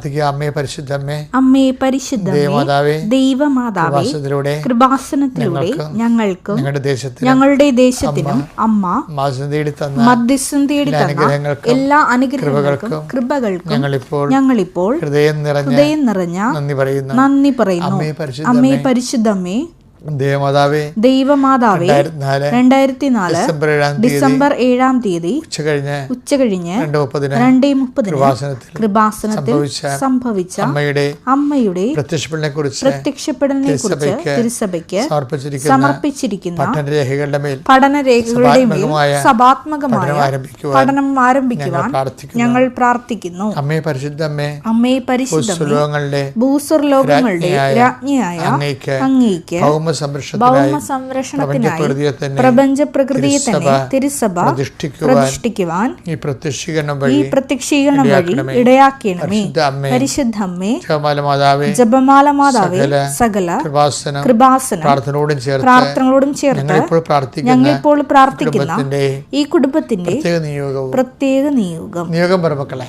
പ്രാർത്ഥിക്കുക. അമ്മേ പരിശുദ്ധമ്മേ അമ്മേ പരിശുദ്ധമേ ദേവമാതാവേ കൃപാസനത്തിലൂടെ ഞങ്ങൾക്കും ഞങ്ങളുടെ ദേശത്തിന് ഞങ്ങളുടെ ദേശത്തിനും അമ്മ മധ്യസ്ഥം തേടി തന്ന എല്ലാ അനുഗ്രഹങ്ങൾക്കും കൃപകൾക്കും ഞങ്ങളിപ്പോൾ ഞങ്ങളിപ്പോൾ ഹൃദയം നിറഞ്ഞ ഹൃദയം നിറഞ്ഞ നന്ദി പറയുന്നു. നന്ദി പറയുന്നു. പരിശുദ്ധ അമ്മേ പരിശുദ്ധമ്മേ ദേവമാതാവേ ദൈവമാതാവേ രണ്ടായിരത്തി നാല് ഡിസംബർ ഏഴാം തീയതി ഡിസംബർ ഏഴാം തീയതി ഉച്ച കഴിഞ്ഞ് ഉച്ച കഴിഞ്ഞ് രണ്ട് മുപ്പതിന് കൃപാസനത്തിൽ സംഭവിച്ച അമ്മയുടെ അമ്മയുടെ പ്രത്യക്ഷപ്പെടലിനെ കുറിച്ച് പ്രത്യക്ഷപ്പെടലിനെ കുറിച്ച് തിരുസഭയ്ക്ക് സമർപ്പിച്ചിരിക്കുന്ന പഠനരേഖകളുടെ മേൽ പഠനരേഖകളുടെ മേൽ സഭാത്മകമായ പഠനം ആരംഭിക്കുവാൻ ഞങ്ങൾ പ്രാർത്ഥിക്കുന്നു. അമ്മേ പരിശുദ്ധ അമ്മേ അമ്മേ പരിശുദ്ധ ഭൂസുർ ലോകങ്ങളുടെ രാജ്ഞിയായ അങ്ങേക്ക് അങ്ങേക്ക് ഭൗമ സംരക്ഷണത്തിനായി തന്നെ പ്രപഞ്ച പ്രകൃതിയെ തന്നെ തിരുസഭ പ്രതിഷ്ഠിക്കുവാൻ പ്രതിഷ്ഠിക്കുവാൻ ഈ പ്രത്യക്ഷീകരണം ഈ വഴി പ്രത്യക്ഷീകരണം വഴി ഇടയാക്കണമേ. ഇടയാക്കണമേ. പരിശുദ്ധ അമ്മേ പരിശുദ്ധമ്മേ ജപമാല മാതാവേ ജപമാല മാതാവേ സകല സകല കൃപാസനം കൃപാസനം പ്രാർത്ഥനയോടും ചേർത്ത് പ്രാർത്ഥനകളോടും ചേർത്ത് ഞങ്ങളിപ്പോൾ പ്രാർത്ഥിക്കുന്ന ഈ കുടുംബത്തിന്റെ പ്രത്യേക നിയോഗം. നിയോഗം പറമക്കളെ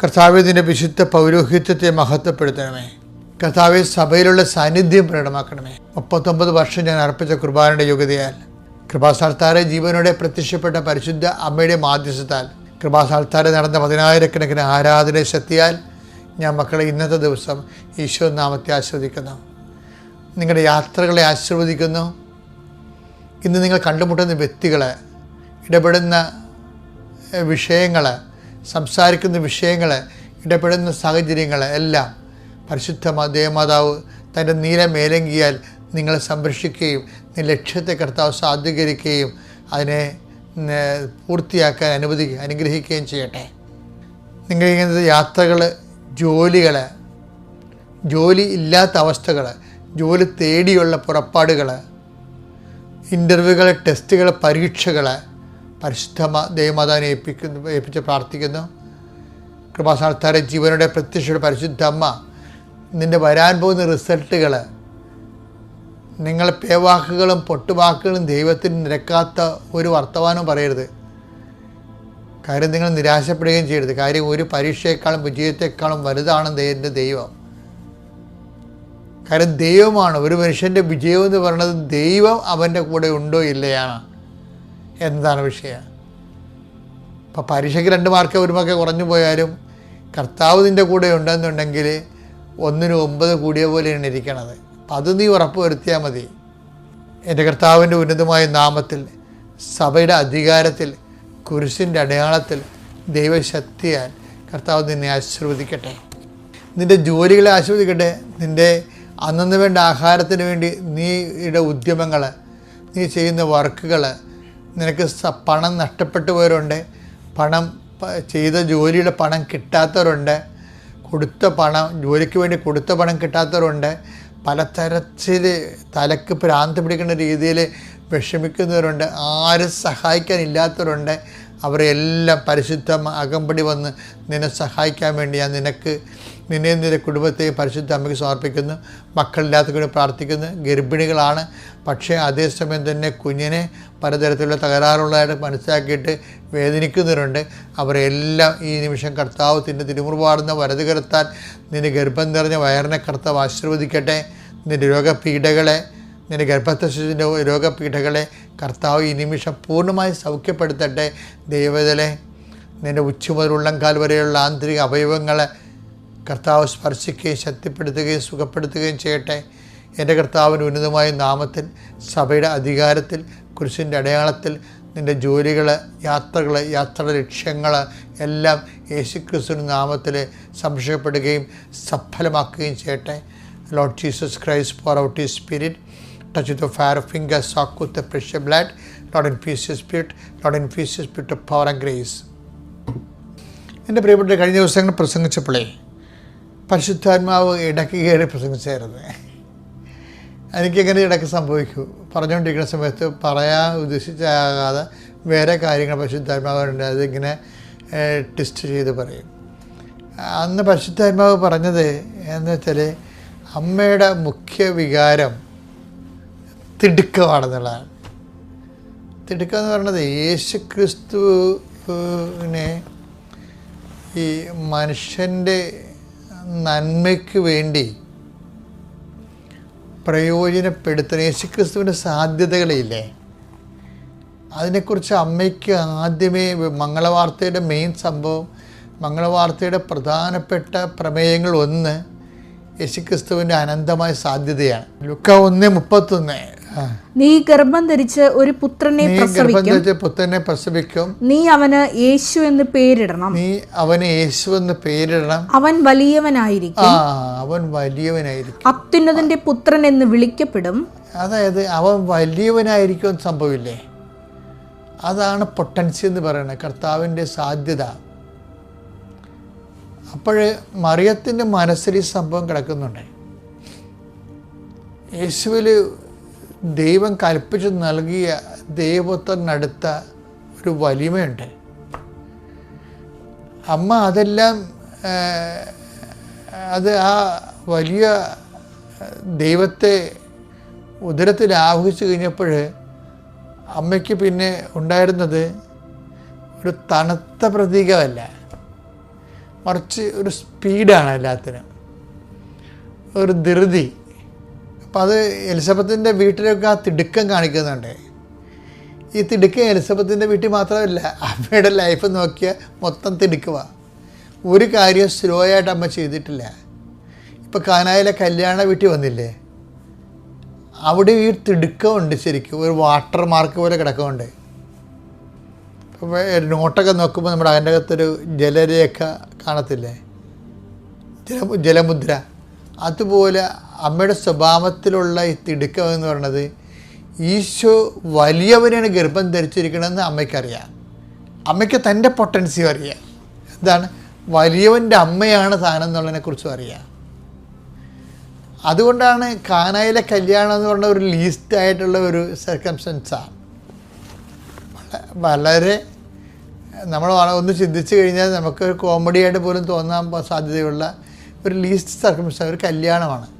കർത്താവെ നിന്റെ വിശുദ്ധ പൗരോഹിത്യത്തെ മഹത്വപ്പെടുത്തണമേ. കർത്താവെ സഭയിലുള്ള സാന്നിധ്യം പ്രകടമാക്കണമേ. മുപ്പത്തൊമ്പത് വർഷം ഞാൻ അർപ്പിച്ച കുർബാനയുടെ യോഗ്യതയാൽ കൃപാസാൽത്താരെ ജീവനോടെ പ്രത്യക്ഷപ്പെട്ട പരിശുദ്ധ അമ്മയുടെ മാധ്യസ്ഥത്താൽ കൃപാസാൽത്താരെ നടന്ന പതിനായിരക്കണക്കിന് ആരാധന ശക്തിയാൽ ഞാൻ മക്കളെ ഇന്നത്തെ ദിവസം ഈശോ നാമത്തെ ആസ്വദിക്കുന്നു നിങ്ങളുടെ യാത്രകളെ ആശീർവദിക്കുന്നു. ഇന്ന് നിങ്ങൾ കണ്ടുമുട്ടുന്ന വ്യക്തികളെ ഇടപെടുന്ന വിഷയങ്ങൾ സംസാരിക്കുന്ന വിഷയങ്ങൾ ഇടപെടുന്ന സാഹചര്യങ്ങൾ എല്ലാം പരിശുദ്ധ ദേവമാതാവ് തന്റെ നീല മേലങ്കിയാൽ നിങ്ങളെ സംരക്ഷിക്കുകയും നീ ലക്ഷ്യത്തെ കർത്താവ് സാധൂകരിക്കുകയും അതിനെ പൂർത്തിയാക്കാൻ അനുവദി അനുഗ്രഹിക്കുകയും ചെയ്യട്ടെ. നിങ്ങൾ ഇങ്ങനത്തെ യാത്രകൾ ജോലികൾ ജോലി ഇല്ലാത്ത അവസ്ഥകൾ ജോലി തേടിയുള്ള പുറപ്പാടുകൾ ഇന്റർവ്യൂകൾ ടെസ്റ്റുകൾ പരീക്ഷകൾ പരിശുദ്ധ ദേവമാതാവിനെ ഏൽപ്പിക്കുന്നു ഏൽപ്പിച്ച് പ്രാർത്ഥിക്കുന്നു. കൃപാസ്ഥാനത്താരെ ജീവനുടെ പ്രത്യക്ഷയുടെ പരിശുദ്ധ അമ്മ നിന്റെ വരാൻ പോകുന്ന റിസൾട്ടുകൾ നിങ്ങൾ പേവാക്കുകളും പൊട്ടുവാക്കുകളും ദൈവത്തിന് നിരക്കാത്ത ഒരു വർത്തമാനവും പറയരുത്. കാര്യം നിങ്ങൾ നിരാശപ്പെടുകയും ചെയ്യരുത്. കാര്യം ഒരു പരീക്ഷയെക്കാളും വിജയത്തെക്കാളും വലുതാണ് എന്റെ ദൈവം. കാര്യം ദൈവമാണ്. ഒരു മനുഷ്യന്റെ വിജയം എന്ന് പറയുന്നത് ദൈവം അവന്റെ കൂടെ ഉണ്ടോ ഇല്ലയാണ് എന്നതാണ് വിഷയം? ഇപ്പോൾ പരീക്ഷയ്ക്ക് രണ്ട് മാർക്ക് ഒരു മാർക്ക് കുറഞ്ഞു പോയാലും കർത്താവ് നിന്റെ കൂടെ ഉണ്ടെന്നുണ്ടെങ്കിൽ ഒന്നിന് ഒമ്പത് കൂടിയ പോലെയാണ് ഇരിക്കണത്. അപ്പം അത് നീ ഉറപ്പ് വരുത്തിയാൽ മതി. എന്റെ കർത്താവിന്റെ ഉന്നതമായ നാമത്തിൽ സഭയുടെ അധികാരത്തിൽ കുരിശിന്റെ അടയാളത്തിൽ ദൈവശക്തിയാൽ കർത്താവ് നിന്നെ ആശീർവദിക്കട്ടെ. നിന്റെ ജോലികളെ ആശീർവദിക്കട്ടെ. നിന്റെ അന്നു വേണ്ട ആഹാരത്തിന് വേണ്ടി നീയുടെ ഉദ്യമങ്ങൾ നീ ചെയ്യുന്ന വർക്കുകൾ നിനക്ക് പണം നഷ്ടപ്പെട്ടു പോയവരുണ്ട്. പണം ചെയ്ത ജോലിയുടെ പണം കിട്ടാത്തവരുണ്ട്. കൊടുത്ത പണം ജോലിക്ക് വേണ്ടി കൊടുത്ത പണം കിട്ടാത്തവരുണ്ട്. പലതരത്തിൽ തലക്ക് ഭ്രാന്ത് പിടിക്കുന്ന രീതിയിൽ വിഷമിക്കുന്നവരുണ്ട്. ആരും സഹായിക്കാനില്ലാത്തവരുണ്ട്. അവരെല്ലാം പരിശുദ്ധ അകമ്പടി വന്ന് നിന്നെ സഹായിക്കാൻ വേണ്ടി ഞാൻ നിനക്ക് നിന്നെയും നിന്റെ കുടുംബത്തെ പരിശുദ്ധ അമ്മയ്ക്ക് സമർപ്പിക്കുന്നു. മക്കളില്ലാത്ത കൂടി പ്രാർത്ഥിക്കുന്നു. ഗർഭിണികളാണ്. പക്ഷേ അതേസമയം തന്നെ കുഞ്ഞിനെ പലതരത്തിലുള്ള തകരാറുള്ളതായിട്ട് മനസ്സിലാക്കിയിട്ട് വേദനിക്കുന്നവരുണ്ട്. അവരെല്ലാം ഈ നിമിഷം കർത്താവ് തിന്റെ തിരുമുറുപാടുന്ന വരത് കരുത്താൻ നിന്റെ ഗർഭം നിറഞ്ഞ വയറിനെ കർത്താവ് ആശീർവദിക്കട്ടെ. നിന്റെ രോഗപീഠകളെ നിന്റെ ശിശുവിന്റെ രോഗപീഠകളെ കർത്താവ് ഈ നിമിഷം പൂർണമായി സൗഖ്യപ്പെടുത്തട്ടെ. ദൈവതലെ നിന്റെ ഉച്ച മുതൽ ഉള്ളംകാൽ വരെയുള്ള ആന്തരിക അവയവങ്ങളെ കർത്താവ് സ്പർശിക്കുകയും ശക്തിപ്പെടുത്തുകയും സുഖപ്പെടുത്തുകയും ചെയ്യട്ടെ. എന്റെ കർത്താവിന്റെ ഉന്നതമായ നാമത്തിൽ സഭയുടെ അധികാരത്തിൽ കുരിശിന്റെ അടയാളത്തിൽ നിന്റെ ജോലികൾ യാത്രകൾ യാത്രയുടെ ലക്ഷ്യങ്ങൾ എല്ലാം യേശുക്രിസ്തുവിന്റെ നാമത്തിൽ സംരക്ഷിക്കപ്പെടുകയും സഫലമാക്കുകയും ചെയ്യട്ടെ. Lord Jesus Christ for out ഈ spirit. Touch with the fire of fingers, soak with the precious blood. Lord, infuse your spirit. Lord, infuse your spirit of power and grace. എന്റെ പ്രിയപ്പെട്ട കഴിഞ്ഞ ദിവസങ്ങൾ പ്രസംഗിച്ചപ്പോഴേ പരിശുദ്ധാത്മാവ് ഇടയ്ക്ക് കയറി പ്രസംഗിച്ചായിരുന്നു എനിക്കെങ്ങനെ ഇടയ്ക്ക് സംഭവിക്കൂ പറഞ്ഞുകൊണ്ടിരിക്കുന്ന സമയത്ത് പറയാൻ ഉദ്ദേശിച്ചാകാതെ വേറെ കാര്യങ്ങൾ പരിശുദ്ധാത്മാവുണ്ട് അതിങ്ങനെ ടെസ്റ്റ് ചെയ്ത് പറയും അന്ന് പരിശുദ്ധാത്മാവ് പറഞ്ഞത് എന്ന് വെച്ചാൽ അമ്മയുടെ മുഖ്യ വികാരം തിടുക്കമാണെന്നുള്ളതാണ്. തിടുക്കം എന്ന് പറയുന്നത് യേശു ക്രിസ്തുവിനെ ഈ മനുഷ്യന്റെ നന്മയ്ക്ക് വേണ്ടി പ്രയോജനപ്പെടുത്തുന്ന യേശുക്രിസ്തുവിന്റെ സാധ്യതകളില്ലേ? അതിനെക്കുറിച്ച് അമ്മയ്ക്ക് ആദ്യമേ മംഗളവാർത്തയുടെ മെയിൻ സംഭവം മംഗളവാർത്തയുടെ പ്രധാനപ്പെട്ട പ്രമേയങ്ങൾ ഒന്ന് യേശുക്രിസ്തുവിന്റെ അനന്തമായ സാധ്യതയാണ്. ലുക്ക ഒന്ന് മുപ്പത്തൊന്ന്. നീ ഗർഭം ധരിച്ച് ഒരു പുത്രനെ പ്രസവിക്കും. പുത്രനെ പ്രസവിക്കും. നീ അവന് യേശു എന്ന് പേരിടണം. നീ അവന് യേശു എന്ന് പേരിടണം. അവൻ വലിയവനായിരിക്കും. അവൻ വലിയവനായിരിക്കും. അത്യുന്നതിന്റെ പുത്രൻ എന്ന് വിളിക്കപ്പെടും. അതായത് അവൻ വലിയവനായിരിക്കും സംഭവില്ലേ? അതാണ് പൊട്ടൻസി എന്ന് പറയുന്നത് കർത്താവിന്റെ സാധ്യത. അപ്പോൾ മറിയത്തിന്റെ മനസ്സിൽ ഈ സംഭവം കിടക്കുന്നുണ്ട്. യേശുവിൽ ദൈവം കൽപ്പിച്ച് നൽകിയ ദൈവത്തിനടുത്ത ഒരു വലിമയുണ്ട്. അമ്മ അതെല്ലാം അത് ആ വലിയ ദൈവത്തെ ഉദരത്തിൽ ആഹ്വിച്ചു കഴിഞ്ഞപ്പോൾ അമ്മയ്ക്ക് പിന്നെ ഉണ്ടായിരുന്നത് ഒരു തണുത്ത പ്രതീകമല്ല. മറിച്ച് ഒരു സ്പീഡാണ് എല്ലാത്തിനും. ഒരു ധൃതി. അപ്പം അത് എലിസബത്തിന്റെ വീട്ടിലൊക്കെ ആ തിടുക്കം കാണിക്കുന്നുണ്ട്. ഈ തിടുക്കം എലിസബത്തിന്റെ വീട്ടിൽ മാത്രമല്ല അമ്മയുടെ ലൈഫ് നോക്കിയാൽ മൊത്തം തിടുക്കുക ഒരു കാര്യം സ്ലോ ആയിട്ട് അമ്മ ചെയ്തിട്ടില്ല. ഇപ്പം കാനായിലെ കല്യാണ വീട്ടിൽ വന്നില്ലേ? അവിടെ ഈ തിടുക്കമുണ്ട് ശരിക്കും. ഒരു വാട്ടർ മാർക്ക് പോലെ കിടക്കുന്നുണ്ട് ഇപ്പം നോട്ടൊക്കെ നോക്കുമ്പോൾ നമ്മുടെ അതിന്റെ അകത്തൊരു ജലരേഖ കാണത്തില്ലേ? ജല ജലമുദ്ര. അതുപോലെ അമ്മയുടെ സ്വഭാവത്തിലുള്ള തിടുക്കം എന്ന് പറയുന്നത് ഈശോ വലിയവനെയാണ് ഗർഭം ധരിച്ചിരിക്കണമെന്ന് അമ്മയ്ക്കറിയാം. അമ്മയ്ക്ക് തന്റെ പൊട്ടൻസിയും അറിയാം. എന്താണ്? വലിയവന്റെ അമ്മയാണ് താനെന്നുള്ളതിനെക്കുറിച്ചും അറിയാം. അതുകൊണ്ടാണ് കാനായിലെ കല്യാണം എന്ന് പറഞ്ഞ ഒരു ലീസ്റ്റ് ആയിട്ടുള്ള ഒരു സർക്കംസ്റ്റൻസാണ് വളരെ നമ്മൾ ഒന്ന് ചിന്തിച്ചു കഴിഞ്ഞാൽ നമുക്ക് കോമഡി ആയിട്ട് പോലും തോന്നാൻ സാധ്യതയുള്ള ഒരു ലീസ്റ്റ് സർക്കംസ്റ്റൻസ് ഒരു കല്യാണമാണ്.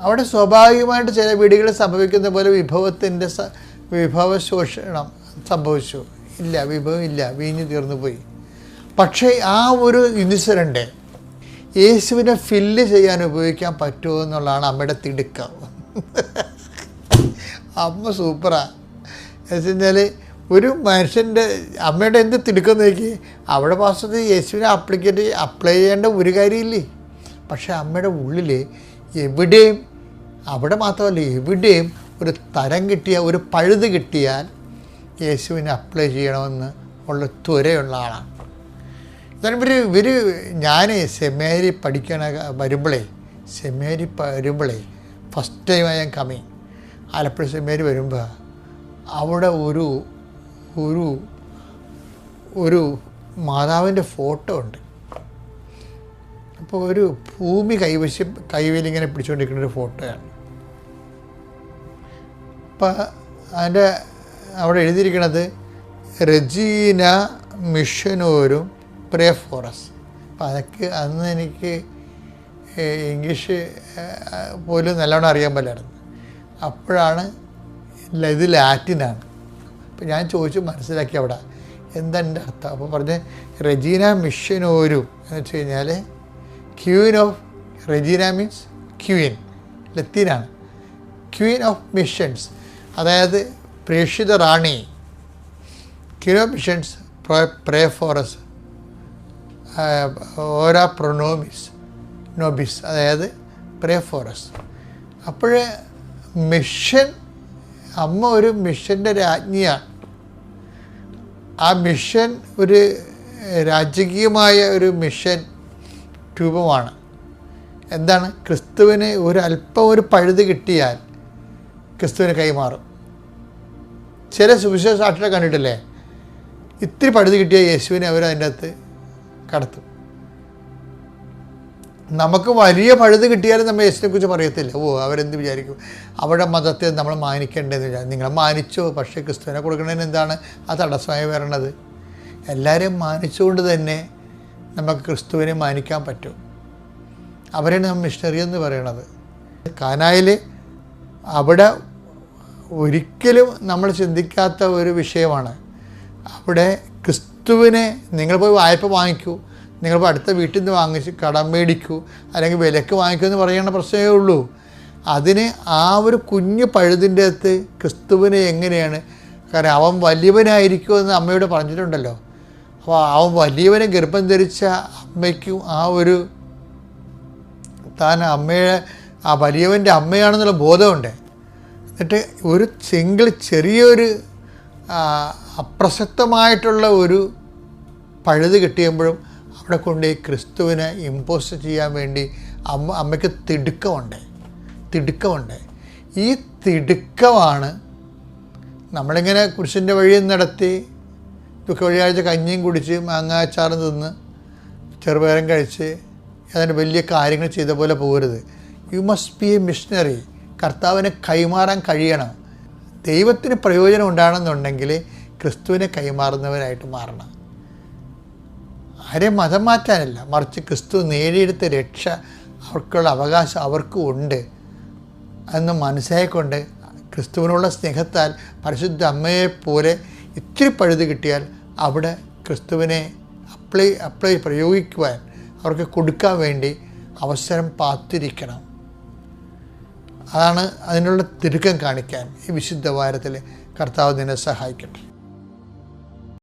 അവിടെ സ്വാഭാവികമായിട്ട് ചില വീടുകളിൽ സംഭവിക്കുന്ന പോലെ വിഭവത്തിന്റെ വിഭവ ശോഷണം സംഭവിച്ചു. ഇല്ല വിഭവം ഇല്ല വീഞ്ഞു തീർന്നു പോയി. പക്ഷേ ആ ഒരു ഇൻസിഡന്റ് യേശുവിനെ ഫില്ല് ചെയ്യാൻ ഉപയോഗിക്കാൻ പറ്റുമോ എന്നുള്ളതാണ് അമ്മയുടെ തിടുക്കം. അമ്മ സൂപ്പറാ. എന്നുവെച്ചാൽ ഒരു മനുഷ്യന്റെ അമ്മയുടെ എന്ത് തിടുക്കം നോക്കി അവിടെ പാസ്റ്റർ യേശുവിനെ അപ്ലിക്കേറ്റ് അപ്ലൈ ചെയ്യേണ്ട ഒരു കാര്യമില്ലേ? പക്ഷേ അമ്മയുടെ ഉള്ളിൽ എവിടെയും അവിടെ മാത്രമല്ല എവിടെയും ഒരു തരം കിട്ടിയ ഒരു പഴുത് കിട്ടിയാൽ യേശുവിനെ അപ്ലൈ ചെയ്യണമെന്ന് ഉള്ള ത്വരയുള്ള ആളാണ്. ഇവർ ഇവർ ഞാൻ സെമേരി പഠിക്കണ വരുമ്പോഴേ സെമേരി വരുമ്പോഴേ ഫസ്റ്റ് ടൈം ഞാൻ കമ്മി ആലപ്പുഴ സെമേരി വരുമ്പോൾ അവിടെ ഒരു ഒരു ഒരു മാതാവിന്റെ ഫോട്ടോ ഉണ്ട്. അപ്പോൾ ഒരു ഭൂമി കൈവശം കൈവേലിങ്ങനെ പിടിച്ചുകൊണ്ടിരിക്കുന്ന ഒരു ഫോട്ടോയാണ്. അപ്പം അതിന്റെ അവിടെ എഴുതിയിരിക്കുന്നത് റജീന മിഷനോരും പ്രേ ഫോറസ്. അപ്പം അതൊക്കെ അന്ന് എനിക്ക് ഇംഗ്ലീഷ് പോലും നല്ലോണം അറിയാൻ പറ്റായിരുന്നു അപ്പോഴാണ് ഇത് ലാറ്റിനാണ്. അപ്പം ഞാൻ ചോദിച്ചു മനസ്സിലാക്കി അവിടെ എന്താ എന്റെ അർത്ഥം? അപ്പോൾ പറഞ്ഞ് റെജീന മിഷനോരും എന്ന് വെച്ച് കഴിഞ്ഞാൽ queen of Regina means queen ലത്തീനാണ്. Queen of missions അതായത് പ്രേക്ഷിത റാണി. ക്യൂൻ ഓഫ് മിഷൻസ് പ്രേ ഫോറസ് ഓരോ പ്രൊനോമിസ് നോബിസ് അതായത് പ്രേ ഫോറസ് അപ്പോൾ മിഷൻ അമ്മ ഒരു മിഷന്റെ രാജ്ഞിയാണ്. ആ മിഷൻ ഒരു രാജകീയമായ ഒരു മിഷൻ രൂപമാണ്. എന്താണ്? ക്രിസ്തുവിന് ഒരു അല്പം ഒരു പഴുത് കിട്ടിയാൽ ക്രിസ്തുവിന് കൈമാറും. ചില സുവിശേഷ സാക്ഷികളെ കണ്ടിട്ടില്ലേ? ഇത്തിരി പഴുത് കിട്ടിയ യേശുവിനെ അവർ അതിന്റെ അകത്ത് കടത്തും. നമുക്ക് വലിയ പഴുത് കിട്ടിയാലും നമ്മൾ യേശുവിനെ കുറിച്ച് പറയത്തില്ല. ഓ അവരെന്ത് വിചാരിക്കും? അവരുടെ മതത്തെ നമ്മൾ മാനിക്കേണ്ടതെന്ന് വിചാരിക്കും. നിങ്ങൾ മാനിച്ചോ പക്ഷേ ക്രിസ്തുവിനെ കൊടുക്കുന്നതിന് എന്താണ്? ആ തടസ്സമായി വരണത്. എല്ലാവരെയും മാനിച്ചുകൊണ്ട് തന്നെ നമുക്ക് ക്രിസ്തുവിനെ മാനിക്കാൻ പറ്റും. അവരാണ് നമ്മൾ മിഷണറി എന്ന് പറയണത്. കാനായിൽ അവിടെ ഒരിക്കലും നമ്മൾ ചിന്തിക്കാത്ത ഒരു വിഷയമാണ്. അവിടെ ക്രിസ്തുവിനെ നിങ്ങൾ പോയി വായ്പ വാങ്ങിക്കൂ. നിങ്ങൾ പോയി അടുത്ത വീട്ടിൽ നിന്ന് വാങ്ങിച്ച് കടം മേടിക്കൂ. അല്ലെങ്കിൽ വിലക്ക് വാങ്ങിക്കൂ എന്ന് പറയുന്ന പ്രശ്നമേ ഉള്ളൂ. അതിന് ആ ഒരു കുഞ്ഞു പഴുതിന്റെ അകത്ത് ക്രിസ്തുവിനെ എങ്ങനെയാണ്? കാരണം അവൻ വലിയവനായിരിക്കുമെന്ന് അമ്മയോട് പറഞ്ഞിട്ടുണ്ടല്ലോ. അപ്പോൾ അവൻ വലിയവനെ ഗർഭം ധരിച്ച അമ്മയ്ക്കും ആ ഒരു താൻ അമ്മയെ ആ വലിയവന്റെ അമ്മയാണെന്നുള്ള ബോധമുണ്ട്. എന്നിട്ട് ഒരു സിംഗിൾ ചെറിയൊരു അപ്രസക്തമായിട്ടുള്ള ഒരു പഴുത് കിട്ടിയപ്പോഴും അവിടെ കൊണ്ട് ഈ ക്രിസ്തുവിനെ ഇമ്പോസ് ചെയ്യാൻ വേണ്ടി അമ്മ അമ്മയ്ക്ക് തിടുക്കമുണ്ട്. തിടുക്കമുണ്ട്. ഈ തിടുക്കമാണ് നമ്മളിങ്ങനെ കുരിശിന്റെ വഴിയും നടത്തി ദുഃഖ വെള്ളിയാഴ്ച കഞ്ഞിയും കുടിച്ച് മാങ്ങാച്ചാറും തിന്ന് ചെറുപയറും കഴിച്ച് അതിന്റെ വലിയ കാര്യങ്ങൾ ചെയ്ത പോലെ പോകരുത് you must be a missionary കർത്താവിനെ കൈമാറാൻ കഴിയണം. ദൈവത്തിന് പ്രയോജനം ഉണ്ടാകണമെന്നുണ്ടെങ്കിൽ ക്രിസ്തുവിനെ കൈമാറുന്നവരായിട്ട് മാറണം. ആരെയും മതം മാറ്റാനല്ല മറിച്ച് ക്രിസ്തു നേടിയെടുത്ത രക്ഷ അവർക്കുള്ള അവകാശം അവർക്കും ഉണ്ട്. എന്ന് മനസ്സിലായിക്കൊണ്ട് ക്രിസ്തുവിനുള്ള സ്നേഹത്താൽ പരിശുദ്ധ അമ്മയെപ്പോലെ ഇത്തിരി പഴുത് കിട്ടിയാൽ അവിടെ ക്രിസ്തുവിനെ അപ്ലൈ അപ്ലൈ പ്രയോഗിക്കുവാൻ അവർക്ക് കൊടുക്കാൻ വേണ്ടി അവസരം പാത്തിരിക്കണം. അതാണ് അതിനുള്ള തിരുക്കം കാണിക്കാൻ ഈ വിശുദ്ധ വാരത്തിൽ കർത്താവ് നിന്നെ സഹായിക്കട്ടെ.